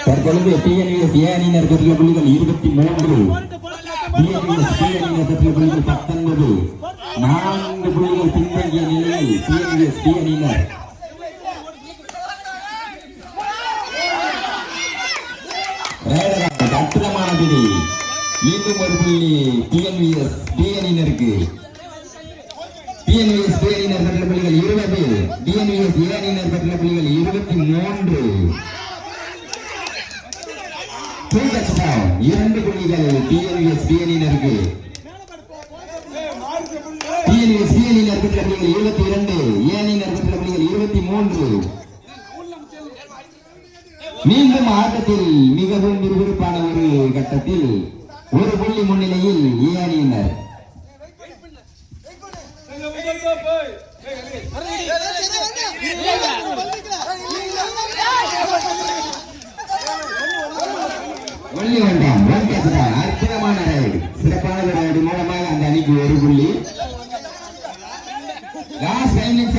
தற்பொழுது டிஎன்எஸ் ஏ அணியினர் பெற்ற புள்ளிகள் இருபத்தி மூன்று டிஎன்எஸ் சி அணியினர் பெற்ற புள்ளிகள் பத்தொன்பது நான்கு புள்ளிகள் பின்தங்கிய நிலையில் டிஎன்எஸ் டி அணியினர் அற்புதமான பிடி மீண்டும் ஒரு புள்ளி டிஎன்விஎஸ் டிஎன்இனருக்கு டிஎன்விஎஸ் டி பெற்ற புள்ளிகள் இருபது டிஎன்விஎஸ் ஏ பெற்ற புள்ளிகள் இருபத்தி மூன்று. இரண்டு புள்ளிகள் டிஎன்விஎஸ் டி டிஎன்விஎஸ் பெற்ற புள்ளிகள் இருபத்தி இரண்டு பெற்ற புள்ளிகள் இருபத்தி மூன்று. மீண்டும் ஆட்டத்தில் மிகவும் விறுவிறுப்பான ஒரு கட்டத்தில் ஒரு புள்ளி முன்னிலையில் ஏ அணியினர் ஒல்லி வேண்டாம் அற்புதமான சிறப்பான ரைடு மூலமாக அந்த அணிக்கு ஒரு புள்ளி. லாஸ்ட் ஃபைவ் மினிட்ஸ்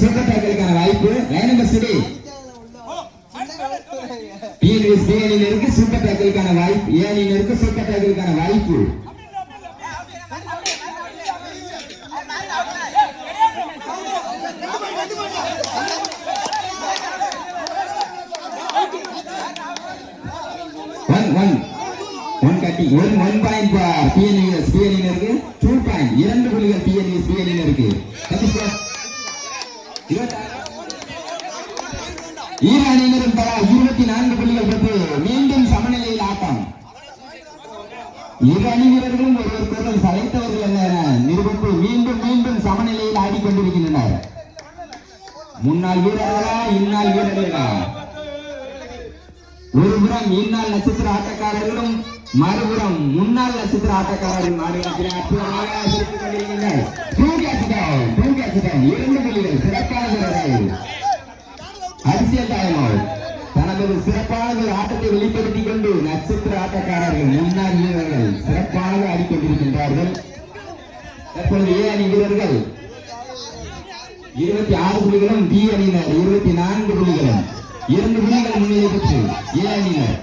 சூப்பர் டேக்கலுக்கான வாய்ப்பு. Line number CD TNS D அணியினருக்கு சூப்பர் வாய்ப்பு. ஏ அணியினருக்கு சூப்பர் டேக்கலுக்கான வாய்ப்பு. ஒன் ஒன் கட்டி ஒரு ஒன் பாயிண்ட் பிஎன்இஎஸ் பிஎன்எஸ் பிஎன்இனருக்கு டூ பாயிண்ட் இரண்டு புள்ளிகள் பிஎன்இஎஸ் பிஎன்இனருக்கு இரு அணியினரும் தலா இருபத்தி நான்கு புள்ளிகள் பெற்று மீண்டும் சமநிலையில் ஆட்டம். இரு அணி வீரர்களும் ஒருவருக்கொருவர் சளைத்தவர்கள் அல்ல என நிரூபித்து மீண்டும் மீண்டும் சமநிலையில் ஆடிக்கொண்டிருக்கின்றனர். முன்னாள் வீரர்களா இந்நாள் வீரர்களா? ஒருபுறம் இந்நாள் நட்சத்திர ஆட்டக்காரர்களும் மறுபுறம் முன்னாள் நட்சத்திர ஆட்டக்காரர்கள் ஆடுகளத்தில் அற்புதமாக சிரித்துக் கொண்டிருக்கின்றனர் Two catch இரண்டு புள்ளிகள் சிறப்பான வீரர்கள் அரசியல் தாயமால் தனது சிறப்பான ஆட்டத்தை வெளிப்படுத்திக் கொண்டு நட்சத்திர ஆட்டக்காரர்கள் முன்னாள் வீரர்கள் சிறப்பாக ஆடிக்கொண்டிருக்கின்றார்கள். தற்பொழுது ஏ அணி வீரர்கள் இருபத்தி ஆறு புள்ளிகளும் பி அணியினர். இருபத்தி நான்கு இரண்டு புள்ளிகள் முன்னிலை பெற்று ஏ அணியினர்